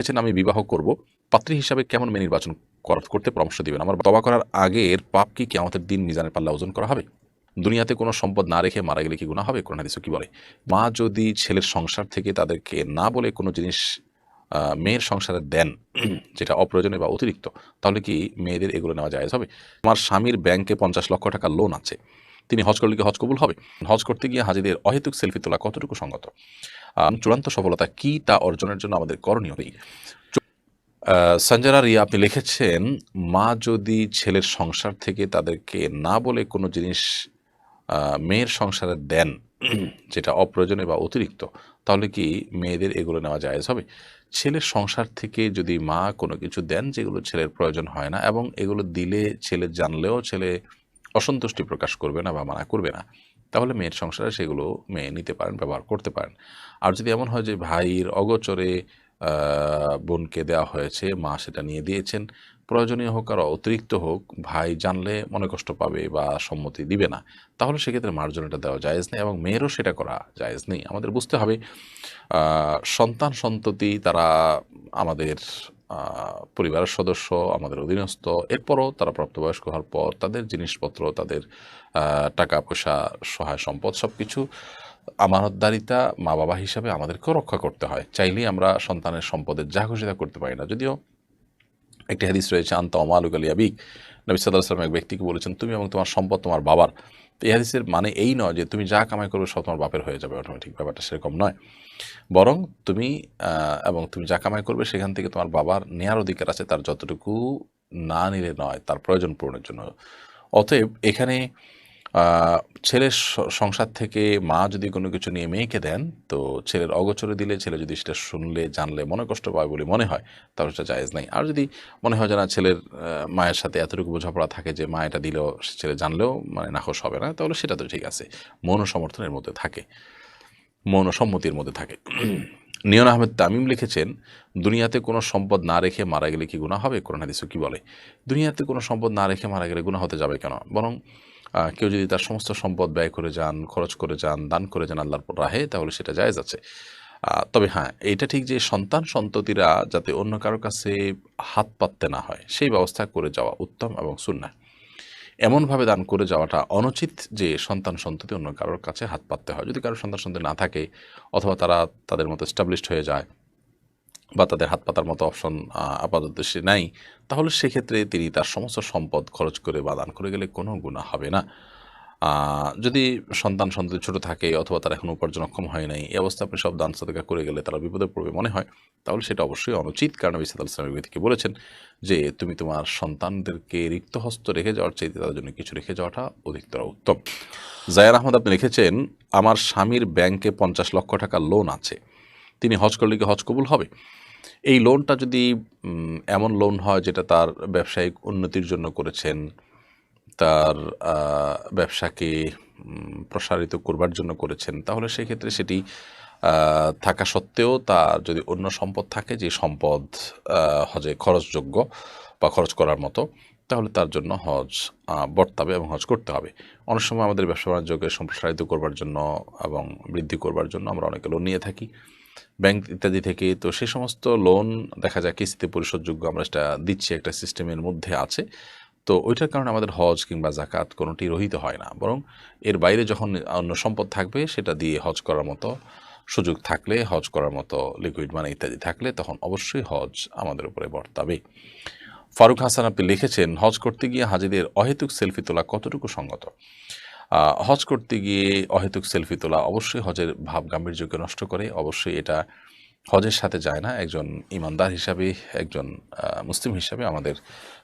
বলেছেন, আমি বিবাহ করব। পাত্রী হিসাবে কেমন মেয়ে নির্বাচন করা- করতে পরামর্শ দিবেন? আমার তবা করার আগের পাপ কি আমাদের দিন মিজানের পাল্লা ওজন করা হবে? দুনিয়াতে কোনো সম্পদ না রেখে মারা গেলে কি গুণা হবে? কোরআন হাদিসে কি বলে? মা যদি ছেলের সংসার থেকে তাদেরকে না বলে কোনো জিনিস মেয়ের সংসারে দেন, যেটা অপ্রয়োজনীয় বা অতিরিক্ত, তাহলে কি মেয়েদের এগুলো নেওয়া যায় হবে? আমার স্বামীর ব্যাংকে পঞ্চাশ লক্ষ টাকা লোন আছে। তিনি হজ করলে কি হজ কবুল হবে? হজ করতে গিয়ে হাজিদের অহেতুক সেলফি তোলা কতটুকু সঙ্গত? চূড়ান্ত সফলতা কি তা অর্জনের জন্য আমাদের করণীয় আহ, সঞ্জনা রিয়া আপনি লিখেছেন মা যদি ছেলের সংসার থেকে তাদেরকে না বলে কোনো জিনিস মেয়ের সংসারে দেন যেটা অপ্রয়োজনীয় বা অতিরিক্ত তাহলে কি মেয়েদের এগুলো নেওয়া জায়েজ হবে? ছেলের সংসার থেকে যদি মা কোনো কিছু দেন যেগুলো ছেলের প্রয়োজন হয় না এবং এগুলো দিলে ছেলে জানলেও ছেলে অসন্তুষ্টি প্রকাশ করবে না বা মানা করবে না, তাহলে মেয়ের সংসারে সেগুলো মেয়ে নিতে পারেন, ব্যবহার করতে পারেন। আর যদি এমন হয় যে ভাইয়ের অগোচরে বোনকে দেওয়া হয়েছে, মা সেটা নিয়ে দিয়েছেন, প্রয়োজনীয় হোক আর অতিরিক্ত হোক, ভাই জানলে মনে কষ্ট পাবে বা সম্মতি দিবে না, তাহলে সেক্ষেত্রে মার্জনাটা দেওয়া জায়েজ নেই এবং মেয়েরও সেটা করা জায়েজ নেই। আমাদের বুঝতে হবে সন্তান সন্ততি তারা আমাদের পরিবারের সদস্য, আমাদের অধীনস্থ, এরপরও তারা প্রাপ্তবয়স্ক হওয়ার পর তাদের জিনিসপত্র, তাদের টাকা, পয়সা, সহায় সম্পদ সব কিছু আমানতদারিতা মা বাবা হিসাবে আমাদেরকেও রক্ষা করতে হয়। চাইলেই আমরা সন্তানের সম্পদের যা ঘোষিতা করতে পারি না। যদিও একটি হাদিস রয়েছে, আন্ত অমালুক আলিয়াবিক নবী সাল্লাহ সাল্লাম এক ব্যক্তিকে বলেছেন, তুমি এবং তোমার সম্পদ তোমার বাবার। তো এই হাদিসের মানে এই নয় যে তুমি যা কামাই করবে সব তোমার বাপের হয়ে যাবে অটোমেটিক ব্যাপারটা সেরকম নয়। বরং তুমি এবং তুমি যা কামাই করবে সেখান থেকে তোমার বাবার নেয়ার অধিকার আছে, তার যতটুকু না নিলে নয়, তার প্রয়োজন পূরণের জন্য। অতএব এখানে ছেলের সংসার থেকে মা যদি কোনো কিছু নিয়ে মেয়েকে দেন, তো ছেলের অগোচরে দিলে ছেলে যদি সেটা শুনলে, জানলে, মনে কষ্ট পায় বলে মনে হয় তাহলে সেটা জায়েজ নাই। আর যদি মনে হয় যে না, ছেলের মায়ের সাথে এতটুকু বোঝাপড়া থাকে যে মা এটা দিলেও সে ছেলে জানলেও মানে নাখোশ হবে না, তাহলে সেটা তো ঠিক আছে। মৌন সমর্থনের মধ্যে থাকে। মৌন সম্মতির মধ্যে থাকে। নিয়ন আহমেদ তামিম লিখেছেন, দুনিয়াতে কোনো সম্পদ না রেখে মারা গেলে কি গুণা হবে? কোরআন হাদিসে কি বলে, দুনিয়াতে কোনো সম্পদ না রেখে মারা গেলে গুণা হতে যাবে কেন? বরং কেউ যদি তার সমস্ত সম্পদ ব্যয় করে যান, খরচ করে যান, দান করে যান আল্লাহর রাহে, তাহলে সেটা জায়েজ আছে। তবে হ্যাঁ এটা ঠিক যে সন্তান সন্ততিরা যাতে অন্য কারও কাছে হাত পাততে না হয়, সেই ব্যবস্থা করে যাওয়া উত্তম এবং সুন্না এমনভাবে দান করে যাওয়াটা অনুচিত যে সন্তান সন্ততি অন্য কারোর কাছে হাত পাততে হয়। যদি কারোর সন্তান সন্ততি না থাকে, অথবা তারা তাদের মতো এস্টাবলিশড হয়ে যায় বা তাদের হাত পাতার মতো অপশন আপাতত সে নাই, তাহলে সেক্ষেত্রে তিনি তার সমস্ত সম্পদ খরচ করে বা দান করে গেলে কোনো গুণা হবে না। যদি সন্তান সন্তান ছোট থাকে অথবা তারা এখন উপার্জনক্ষম হয় নাই, এই অবস্থা আপনি সব দান সদকা করে গেলে তারা বিপদে পড়বে মনে হয়, তাহলে সেটা অবশ্যই অনুচিত। কারণ আলাইহি ওয়াসাল্লাম থেকে বলেছেন? যে তুমি তোমার সন্তানদেরকে রিক্ত হস্ত রেখে যাওয়ার চাইতে তাদের জন্য কিছু রেখে যাওয়াটা অধিকতর উত্তম। জায়ার আহমদ আপনি লিখেছেন, আমার স্বামীর ব্যাংকে পঞ্চাশ লক্ষ টাকা লোন আছে। তিনি হজ করলে কি হজ কবুল হবে? এই লোনটা যদি এমন লোন হয় যেটা তার ব্যবসায়িক উন্নতির জন্য করেছেন, তার ব্যবসাকে প্রসারিত করবার জন্য করেছেন, তাহলে সেক্ষেত্রে সেটি থাকা সত্ত্বেও তার যদি অন্য সম্পদ থাকে, যে সম্পদ হজে খরচযোগ্য বা খরচ করার মতো, তাহলে তার জন্য হজ বর্তাবে এবং হজ করতে হবে। অনেক সময় আমাদের ব্যবসা বাণিজ্যকে সম্প্রসারিত করবার জন্য এবং বৃদ্ধি করবার জন্য আমরা অনেকে লোন নিয়ে থাকি। ব্যাংক ইত্যাদি থেকে। তো সে সমস্ত লোন দেখা যায় কিস্তিতে পরিশোধযোগ্য আমরা সেটা দিচ্ছি একটা সিস্টেমের মধ্যে আছে। তো ওইটার কারণে আমাদের হজ কিংবা জাকাত কোনোটি রহিত হয় না। বরং এর বাইরে যখন অন্য সম্পদ থাকবে সেটা দিয়ে হজ করার মতো সুযোগ থাকলে, হজ করার মতো লিকুইড মানে ইত্যাদি থাকলে তখন অবশ্যই হজ আমাদের উপরে বর্তাবে। ফারুক হাসান আপনি লিখেছেন, হজ করতে গিয়ে হাজিদের অহেতুক সেলফি তোলা কতটুকু সঙ্গত? হজ করতে গিয়ে অহেতুক সেলফি তোলা অবশ্যই হজের ভাব গাম্ভীর্যকে নষ্ট করে। অবশ্যই এটা হজের সাথে যায় না। একজন ইমানদার হিসাবে, একজন মুসলিম হিসাবে আমাদের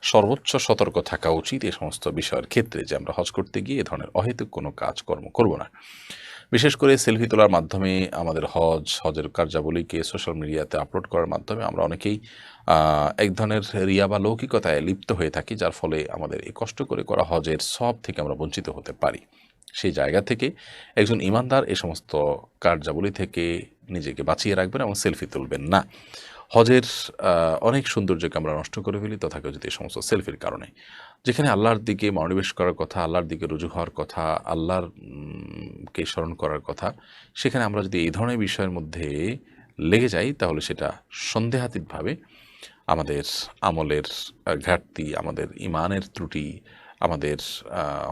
সর্বোচ্চ সতর্ক থাকা উচিত। এ সমস্ত বিষয়ের ক্ষেত্রে যে আমরা হজ করতে গিয়ে এ ধরনের অহেতুক কোনো কাজকর্ম করব না। বিশেষ করে সেলফি তোলার মাধ্যমে আমাদের হজ, হজের কার্যাবলীকে সোশ্যাল মিডিয়াতে আপলোড করার মাধ্যমে আমরা অনেকেই এক ধরনের রিয়া বা লৌকিকতায় লিপ্ত হয়ে থাকি, যার ফলে আমাদের এই কষ্ট করে করা হজের সব থেকে আমরা বঞ্চিত হতে পারি। সেই জায়গা থেকে একজন ইমানদার এ সমস্ত কার্যাবলী থেকে নিজেকে বাঁচিয়ে রাখবেন এবং সেলফি তুলবেন না। হজের অনেক সৌন্দর্যকে আমরা নষ্ট করে ফেলি তথাকথিত এই সমস্ত সেলফির কারণে। যেখানে আল্লাহর দিকে মনোনিবেশ করার কথা, আল্লাহর দিকে রুজু হওয়ার কথা, আল্লাহর কে স্মরণ করার কথা, সেখানে আমরা যদি এই ধরনের বিষয়ের মধ্যে লেগে যাই, তাহলে সেটা সন্দেহাতীতভাবে আমাদের আমলের ঘাটতি, আমাদের ইমানের ত্রুটি আমাদের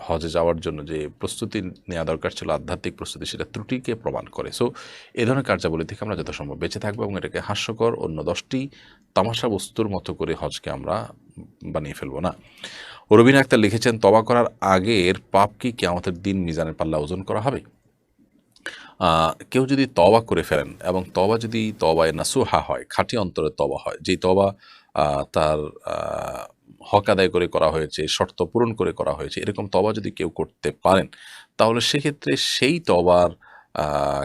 হজে যাওয়ার জন্য যে প্রস্তুতি নেওয়া দরকার ছিল, আধ্যাত্মিক প্রস্তুতি, সেটা ত্রুটিকে প্রমাণ করে। সো এ ধরনের কার্যাবলী থেকে আমরা যথাসম্ভব বেঁচে থাকব এবং এটাকে হাস্যকর অন্য দশটি তামাশা বস্তুর মতো করে হজকে আমরা বানিয়ে ফেলব না। রবিন আক্তার লিখেছেন তবা করার আগের পাপ কি কেয়ামতের দিন মিজানের পাল্লা ওজন করা হবে? কেউ যদি তবা করে ফেলেন এবং তবা যদি তবায় না নাসুহা হয়, খাঁটি অন্তরে তবা হয়, যেই তবা তার হক আদায় করে করা হয়েছে, শর্ত পূরণ করে করা হয়েছে, এরকম তবা যদি কেউ করতে পারেন, তাহলে সেক্ষেত্রে সেই তবার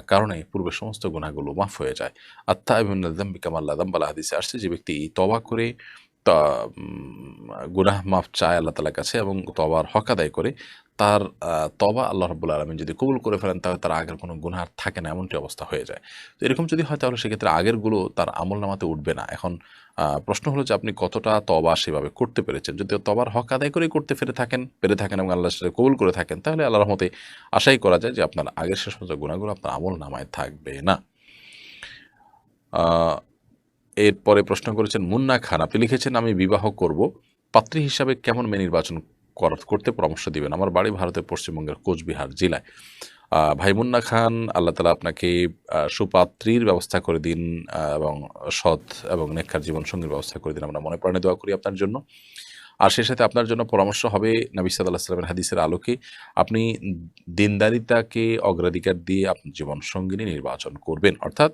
কারণে পূর্বে সমস্ত গুণাগুলো মাফ হয়ে যায়। আত্মা এবং কামাল্লা দাম্বালা হাদিসে আসছে যে ব্যক্তি তবা করে গুনাহ মাফ চায় আল্লাহ তালার কাছে এবং তবার হক আদায় করে তার তবা আল্লাহ রব্বুল আলমিন যদি কবুল করে ফেলেন, তাহলে তার আগের কোনো গুনাহ আর থাকে না, এমনটি অবস্থা হয়ে যায়। তো এরকম যদি হয়, তাহলে সেক্ষেত্রে আগেরগুলো তার আমল নামাতে উঠবে না। এখন প্রশ্ন হলো যে আপনি কতটা তবা সেভাবে করতে পেরেছেন? যদি তবার হক আদায় করে করতে ফেরে থাকেন, পেরে থাকেন এবং আল্লাহ সাথে কবুল করে থাকেন, তাহলে আল্লাহ রহমতে আশাই করা যায় যে আপনার আগের শেষ সমস্ত গুণাগুলো আপনার আমল নামায় থাকবে না। এরপরে প্রশ্ন করেছেন, মুন্না খান, আপনি লিখেছেন, আমি বিবাহ করব। পাত্রী হিসাবে কেমন মেয়ে নির্বাচন করতে পরামর্শ দিবেন। আমার বাড়ি ভারতের পশ্চিমবঙ্গের কোচবিহার জেলায়। ভাই মুন্না খান, আল্লাহ তালা আপনাকে সুপাত্রীর ব্যবস্থা করে দিন এবং সৎ এবং নেককার জীবনসঙ্গীর ব্যবস্থা করে দিন। আমরা মনে প্রাণে দোয়া করি আপনার জন্য। আর সেই সাথে আপনার জন্য পরামর্শ হবে নবী সাল্লাহ সাল্লামের হাদিসের আলোকে আপনি দিনদারিতাকে অগ্রাধিকার দিয়ে আপনি জীবনসঙ্গিনী নির্বাচন করবেন। অর্থাৎ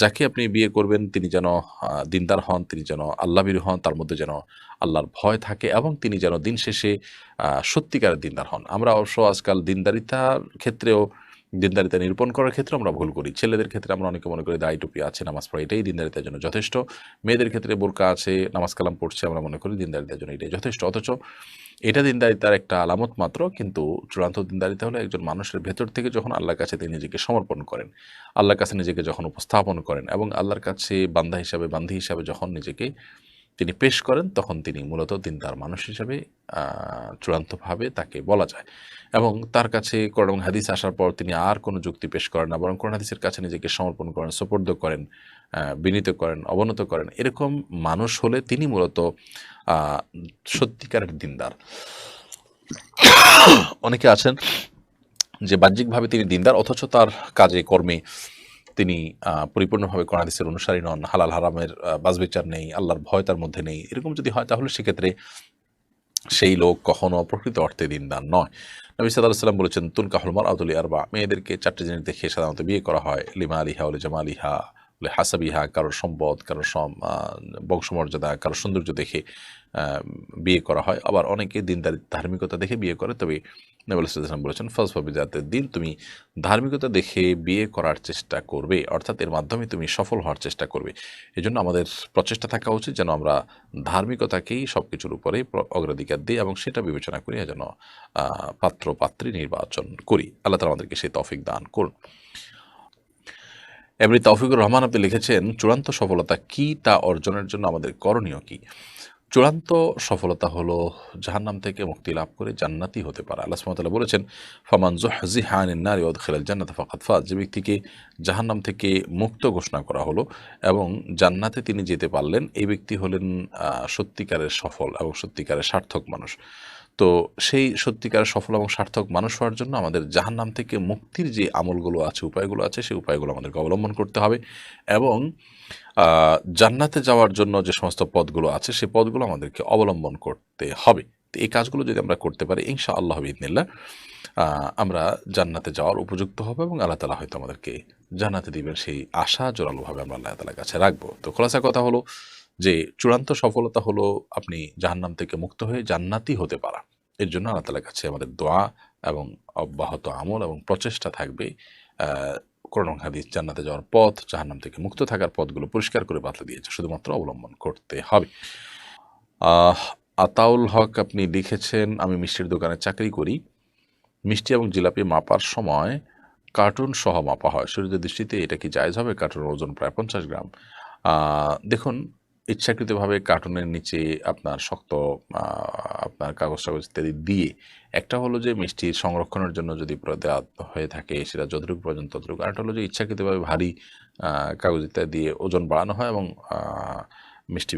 যাকে আপনি বিয়ে করবেন, তিনি যেন দিনদার হন, তিনি যেন আল্লাবির হন, তার মধ্যে যেন আল্লাহর ভয় থাকে এবং তিনি যেন দিন শেষে সত্যিকারের দিনদার হন। আমরা অবশ্য আজকাল দিনদারিতার ক্ষেত্রেও দিনদারিতা নিরূপণ করার ক্ষেত্রে আমরা ভুল করি। ছেলেদের ক্ষেত্রে আমরা অনেকে মনে করি দায়ী টুপি আছে, নামাজ পড়া, এটাই দিনদারিতার জন্য যথেষ্ট। মেয়েদের ক্ষেত্রে বোরকা আছে, নামাজ কালাম পড়ছে, আমরা মনে করি দিনদারিতার জন্য এটাই যথেষ্ট। অথচ এটা দিনদারিতার একটা আলামত মাত্র, কিন্তু চূড়ান্ত দিনদারিতা হলো একজন মানুষের ভেতর থেকে যখন আল্লাহর কাছে তিনি নিজেকে সমর্পণ করেন, আল্লাহর কাছে নিজেকে যখন উপস্থাপন করেন এবং আল্লাহর কাছে বান্ধা হিসাবে বান্ধি হিসাবে যখন নিজেকে তিনি পেশ করেন, তখন তিনি মূলত দিনদার মানুষ হিসাবে চূড়ান্তভাবে তাকে বলা যায়। এবং তার কাছে কোরআন হাদিস আসার পর তিনি আর কোনো যুক্তি পেশ করেন না, বরং কোরআন হাদিসের কাছে নিজেকে সমর্পণ করেন, সোপর্দ করেন বিনীত করেন, অবনত করেন। এরকম মানুষ হলে তিনি মূলত সত্যিকারের দিনদার। অনেকে আছেন যে বাহ্যিকভাবে তিনি দিনদার, অথচ তার কাজে কর্মে তিনি পরিপূর্ণভাবে কণাদিসের অনুসারী নন, হালাল হারামের বাজবিচার নেই, আল্লাহর ভয় তার মধ্যে নেই, এরকম যদি হয় তাহলে সেক্ষেত্রে সেই লোক কখনো প্রকৃত অর্থে দিনদার নয়। নবী সাল্লাহ সাল্লাম বলেছেন, তুল কাহলমার আউদুলি আরবা মেয়েদেরকে চারটে জিনিস দেখে সাধারণত বিয়ে করা হয়, লিমা আলিহা, ওলে জামা আলিহা ওলে হাসাবিহা, কারোর সম্পদ সম বংশমর্যাদা, কারোর সৌন্দর্য দেখে বিয়ে করা হয়। আবার অনেকে দিনদারি, ধার্মিকতা দেখে বিয়ে করে, তবে নবুল বলেছেন ফসফবি জাতের দিন তুমি ধার্মিকতা দেখে বিয়ে করার চেষ্টা করবে, অর্থাৎ এর মাধ্যমে তুমি সফল হওয়ার চেষ্টা করবে। এজন্য আমাদের প্রচেষ্টা থাকা উচিত যেন আমরা ধার্মিকতাকেই সব কিছুর উপরে প্র- অগ্রাধিকার দিই এবং সেটা বিবেচনা করি যেন পাত্র পাত্রী নির্বাচন করি। আল্লাহ তালা আমাদেরকে সেই তফিক দান করুন। এমনি তৌফিকুর রহমান আপনি লিখেছেন, চূড়ান্ত সফলতা কি তা অর্জনের জন্য আমাদের করণীয় কি? চূড়ান্ত সফলতা হলো জাহান্নাম থেকে মুক্তি লাভ করে জান্নাতি হতে পারে। আল্লাহ সুবহানাহু বলেছেন, ফামান হান ইন্নার ইয়দ খেলাল জান্নাত ফাকাত ফাজ। যে ব্যক্তিকে জাহান্নাম থেকে মুক্ত ঘোষণা করা হলো এবং জান্নাতে তিনি যেতে পারলেন, এই ব্যক্তি হলেন সত্যিকারের সফল এবং সত্যিকারের সার্থক মানুষ। তো সেই সত্যিকার সফল এবং সার্থক মানুষ হওয়ার জন্য আমাদের জাহান্নাম থেকে মুক্তির যে আমলগুলো আছে, উপায়গুলো আছে, সেই উপায়গুলো আমাদেরকে অবলম্বন করতে হবে এবং জান্নাতে যাওয়ার জন্য যে সমস্ত পদগুলো আছে, সেই পদগুলো আমাদেরকে অবলম্বন করতে হবে। তো এই কাজগুলো যদি আমরা করতে পারি ইনশা আল্লাহ ইদনিল্লা আমরা জান্নাতে যাওয়ার উপযুক্ত হবে এবং আল্লাহ তালা হয়তো আমাদেরকে জান্নাতে দিবেন সেই আশা জোরালোভাবে আমরা আল্লাহ তালার কাছে রাখব। তো খোলাসা কথা হলো যে চূড়ান্ত সফলতা হলো আপনি জাহান্নাম থেকে মুক্ত হয়ে জান্নাতি হতে পারা। এর জন্য আল্লাহ তালার কাছে আমাদের দোয়া এবং অব্যাহত আমল এবং প্রচেষ্টা থাকবে। আহ, কোরআন হাদিস জান্নাতে যাওয়ার পথ জাহান্নাম থেকে মুক্ত থাকার পথগুলো পরিষ্কার করে বাতলে দিয়েছে শুধুমাত্র অবলম্বন করতে হবে। আতাউল হক আপনি লিখেছেন আমি মিষ্টির দোকানে চাকরি করি। মিষ্টি এবং জিলাপি মাপার সময় কার্টুন সহ মাপা হয়। শরীরের দৃষ্টিতে এটা কি জায়জ হবে? কার্টুনের ওজন প্রায় পঞ্চাশ গ্রাম। দেখুন ইচ্ছাকৃতভাবে কার্টুনের নিচে আপনার শক্ত আপনার কাগজ টাগজ ইত্যাদি দিয়ে একটা হলো যে মিষ্টি সংরক্ষণের জন্য যদি দেওয়া হয়ে থাকে, সেটা যতটুকু প্রয়োজন ততটুকু। আরেকটা হলো যে ইচ্ছাকৃতভাবে ভারী কাগজ ইত্যাদি দিয়ে ওজন বাড়ানো হয় এবং মিষ্টি